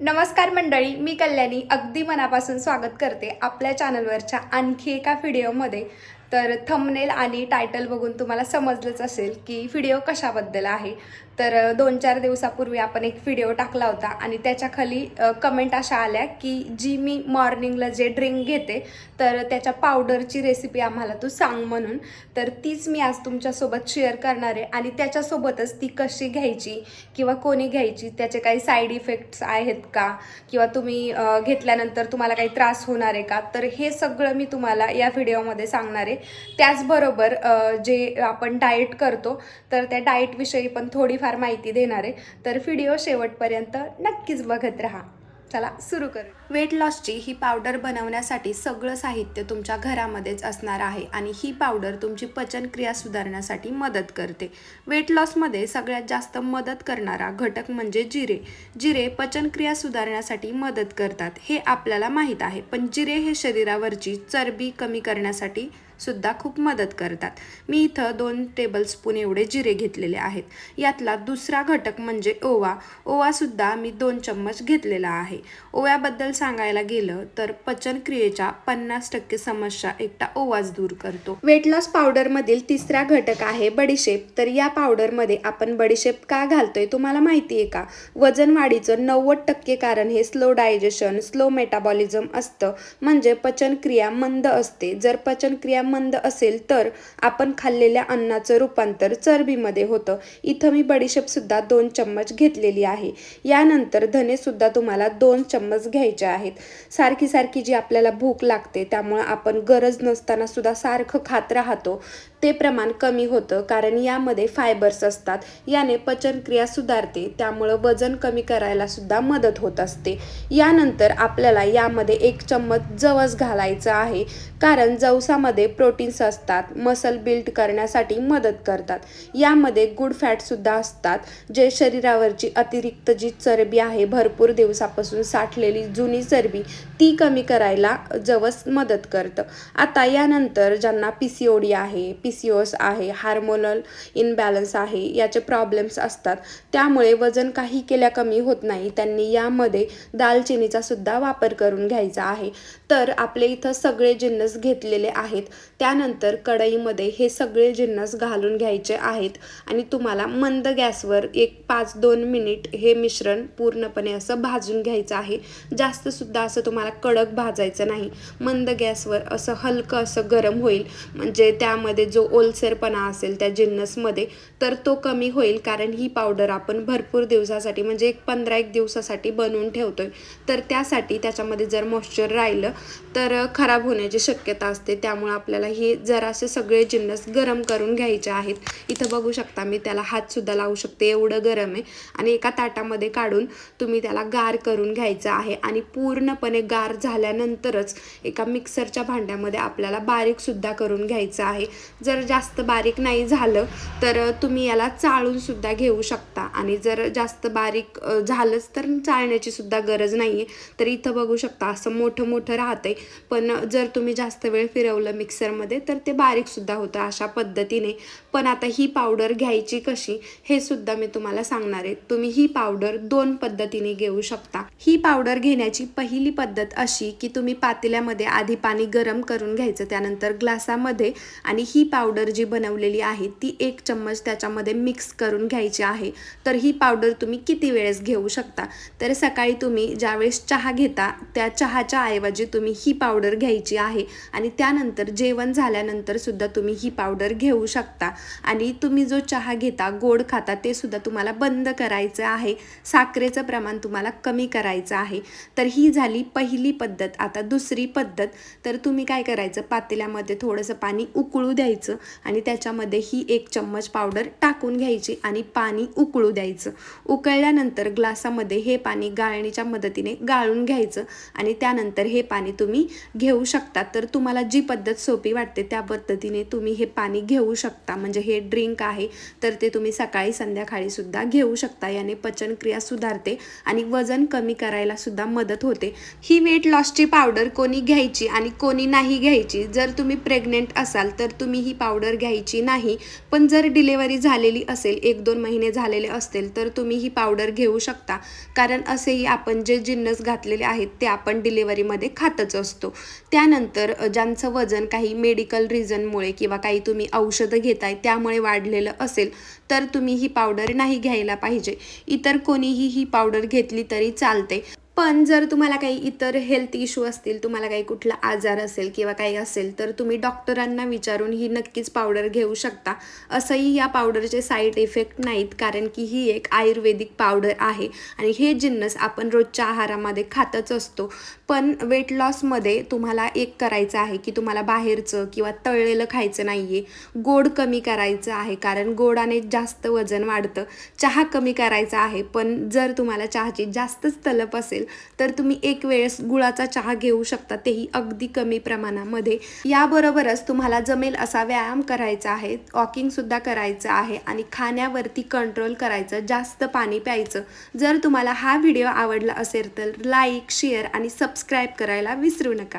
नमस्कार मंडळी मी कल्याणी. अगदी मनापासून स्वागत करते आपल्या चॅनलवरच्या आणखी एका व्हिडिओमध्ये तर थंबनेल आणि टायटल बघून तुम्हाला समजलंच असेल की व्हिडिओ कशाबद्दल आहे. तर दोन चार दिवसापूर्वी आपण एक व्हिडिओ टाकला होता आणि त्याच्याखाली कमेंट अशा आल्या की जी मी मॉर्निंगला जे ड्रिंक घेते तर त्याच्या पावडरची रेसिपी आम्हाला तू सांग म्हणून. तर तीच मी आज तुमच्यासोबत शेअर करणार आहे आणि त्याच्यासोबतच ती कशी घ्यायची किंवा कोणी घ्यायची त्याचे काही साईड इफेक्ट्स आहेत का? किंवा तुम्ही घेतल्यानंतर तुम्हाला काही त्रास होणार आहे का? तर हे सगळं मी तुम्हाला या व्हिडिओमध्ये सांगणार आहे. त्याचबरोबर जे आपण डाएट करतो तर त्या डाएटविषयी पण थोडीफार माहिती देणार आहे. तर व्हिडिओ शेवटपर्यंत नक्कीच बघत राहा. चला सुरू करू. वेट लॉसची ही पावडर बनवण्यासाठी सगळं साहित्य तुमच्या घरामध्येच असणार आहे आणि ही पावडर तुमची पचनक्रिया सुधारण्यासाठी मदत करते. वेट लॉसमध्ये सगळ्यात जास्त मदत करणारा घटक म्हणजे जिरे. जिरे पचनक्रिया सुधारण्यासाठी मदत करतात हे आपल्याला माहीत आहे. पण जिरे हे शरीरावरची चरबी कमी करण्यासाठी सुद्धा खूप मदत करतात. मी इथं दोन टेबलस्पून एवढे जिरे घेतलेले आहेत. यातला दुसरा घटक म्हणजे ओवा. ओवासुद्धा मी दोन चम्मच घेतलेला आहे. ओव्याबद्दल सांगायला गेलं तर पचनक्रियेच्या पन्नास टक्के समस्या एकटा ओवाच दूर करतो. वेट लॉस पावडरमधील तिसरा घटक आहे बडीशेप. तर या पावडरमध्ये आपण बडीशेप का घालतोय तुम्हाला माहिती आहे का? वजन वाढीचं नव्वद टक्के कारण हे स्लो डायजेशन स्लो मेटाबॉलिझम असतं. म्हणजे पचनक्रिया मंद असते. जर पचनक्रिया मंद असेल तर आपण खाल्लेल्या अन्नाचं रूपांतर चरबीमध्ये होतं. इथं मी बडीशेपसुद्धा दोन चम्मच घेतलेली आहे. यानंतर धनेसुद्धा तुम्हाला दोन चम्मच घ्यायचे आहेत. सारखी सारखी जी आपल्याला भूक लागते त्यामुळं आपण गरज नसताना सुद्धा सारखं खात राहतो. ते प्रमाण कमी होतं कारण यामध्ये फायबर्स असतात. याने पचनक्रिया सुधारते त्यामुळं वजन कमी करायला सुद्धा मदत होत असते. यानंतर आपल्याला यामध्ये एक चम्मच जवस घालायचं आहे. कारण जवसामध्ये प्रोटीन्स असतात मसल बिल्ड करण्यासाठी मदत करतात. यामध्ये गुड फॅटसुद्धा असतात जे शरीरावरची अतिरिक्त जी चरबी आहे भरपूर दिवसापासून साठलेली जुनी चरबी ती कमी करायला जवस मदत करतं. आता यानंतर ज्यांना पी सी ओ डी आहे पी सी ओस आहे हार्मोनल इनबॅलन्स आहे याचे प्रॉब्लेम्स असतात. त्यामुळे वजन काही केल्या कमी होत नाही त्यांनी यामध्ये दालचिनीचा सुद्धा वापर करून घ्यायचा आहे. तर आपले इथं सगळे जिन्नस घेतलेले आहेत. त्यानंतर कढईमध्ये हे सगळे जिन्नस घालून घ्यायचे आहेत आणि तुम्हाला मंद गॅसवर एक पाच दोन मिनिट हे मिश्रण पूर्णपणे असं भाजून घ्यायचं आहे. जास्तसुद्धा असं तुम्हाला कडक भाजायचं नाही. मंद गॅसवर असं हलकं असं गरम होईल. म्हणजे त्यामध्ये जो ओलसरपणा असेल त्या जिन्नसमध्ये तर तो कमी होईल कारण ही पावडर आपण भरपूर दिवसासाठी म्हणजे एक पंधरा एक दिवसासाठी बनवून ठेवतोय. तर त्यासाठी त्याच्यामध्ये जर मॉइश्चर राहिलं तर खराब होण्याची शक्यता असते. त्यामुळे आपल्याला हे जरासे सगळे जिन्नस गरम करून घ्यायचे आहेत. इथं बघू शकता मी त्याला हातसुद्धा लावू शकते एवढं गरम आहे. आणि एका ताटामध्ये काढून तुम्ही त्याला गार करून घ्यायचं आहे. आणि पूर्णपणे गार झाल्यानंतरच एका मिक्सरच्या भांड्यामध्ये आपल्याला बारीकसुद्धा करून घ्यायचं आहे. जर जास्त बारीक नाही झालं तर तुम्ही याला चाळून सुद्धा घेऊ शकता. आणि जर जास्त बारीक झालंच तर चाळण्याची सुद्धा गरज नाही आहे तर इथं बघू शकता असं मोठं मोठं राहतंय. पण जर तुम्ही जास्त वेळ फिरवलं मिक्सरमध्ये तर ते बारीकसुद्धा होतं अशा पद्धतीने. पण आता ही पावडर घ्यायची कशी हे सुद्धा मी तुम्हाला सांगणार आहे. तुम्ही ही पावडर दोन पद्धतीने घेऊ शकता. ही पावडर घेण्याची पहिली पद्धत अशी की तुम्ही पातेल्यामध्ये आधी पाणी गरम करून घ्यायचं त्यानंतर ग्लासामध्ये आणि ही पावडर जी बनवलेली आहे ती एक चम्मच त्याच्यामध्ये मिक्स करून घ्यायची आहे. तर ही पावडर तुम्ही किती वेळेस घेऊ शकता? तर सकाळी तुम्ही ज्यावेळेस चहा घेता त्या चहाच्या ऐवजी तुम्ही ही पावडर घ्यायची आहे आणि त्यानंतर जे जेवण झाल्यानंतर सुद्धा तुम्ही ही पावडर घेऊ शकता. आणि तुम्ही जो चहा घेता गोड खाता ते सुद्धा तुम्हाला बंद करायचं आहे. साखरेचं प्रमाण तुम्हाला कमी करायचं आहे. तर ही झाली पहिली पद्धत. आता दुसरी पद्धत. तर तुम्ही काय करायचं? पातेल्यामध्ये थोडंसं पाणी उकळू द्यायचं आणि त्याच्यामध्ये ही एक चम्मच पावडर टाकून घ्यायची आणि पाणी उकळू द्यायचं. उकळल्यानंतर ग्लासामध्ये हे पाणी गाळणीच्या मदतीने गाळून घ्यायचं आणि त्यानंतर हे पाणी तुम्ही घेऊ शकता. तर तुम्हाला जी पद्धत सोपी वाटते त्या पद्धतीने तुम्ही हे पाणी घेऊ शकता. म्हणजे हे ड्रिंक आहे तर ते तुम्ही सकाळी संध्याकाळी सुद्धा घेऊ शकता. याने पचनक्रिया सुधारते आणि वजन कमी करायला सुद्धा मदत होते. ही वेट लॉसची पावडर कोणी घ्यायची आणि कोणी नाही घ्यायची जर तुम्ही प्रेग्नेंट असाल तर तुम्ही ही पावडर घ्यायची नाही. पण जर डिलेवरी झालेली असेल एक दोन महिने झालेले असतील तर तुम्ही ही पावडर घेऊ शकता. कारण असेही आपण जे जिन्नस घातलेले आहेत ते आपण डिलेवरीमध्ये खातच असतो. त्यानंतर ज्यांचं वजन काही काही मेडिकल रिझनमुळे किंवा काही तुम्ही औषधं घेताय त्यामुळे वाढलेलं असेल तर तुम्ही ही पावडर नाही घ्यायला पाहिजे. इतर कोणीही ही पावडर घेतली तरी चालते. पण जर तुम्हाला काही इतर हेल्थ इश्यू असतील तुम्हाला काही कुठला आजार असेल किंवा काही असेल तर तुम्ही डॉक्टरांना विचारून ही नक्कीच पावडर घेऊ शकता. असंही या पावडरचे साईड इफेक्ट नाहीत कारण की ही एक आयुर्वेदिक पावडर आहे आणि हे जिन्नस आपण रोजच्या आहारामध्ये खातच असतो. पण वेट लॉसमध्ये तुम्हाला एक करायचं आहे की तुम्हाला बाहेरचं किंवा तळलेलं खायचं नाही आहे गोड कमी करायचं आहे कारण गोडाने जास्त वजन वाढतं. चहा कमी करायचा आहे पण जर तुम्हाला चहाची जास्तच तलप असेल तर तुम्ही एक वेळेस गुळाचा चहा घेऊ शकता तेही अगदी कमी प्रमाणामध्ये. याबरोबरच तुम्हाला जमेल असा व्यायाम करायचा आहे वॉकिंगसुद्धा करायचं आहे आणि खाण्यावरती कंट्रोल करायचं जास्त पाणी प्यायचं. जर तुम्हाला हा व्हिडिओ आवडला असेल तर लाईक शेअर आणि सबस्क्राईब करायला विसरू नका.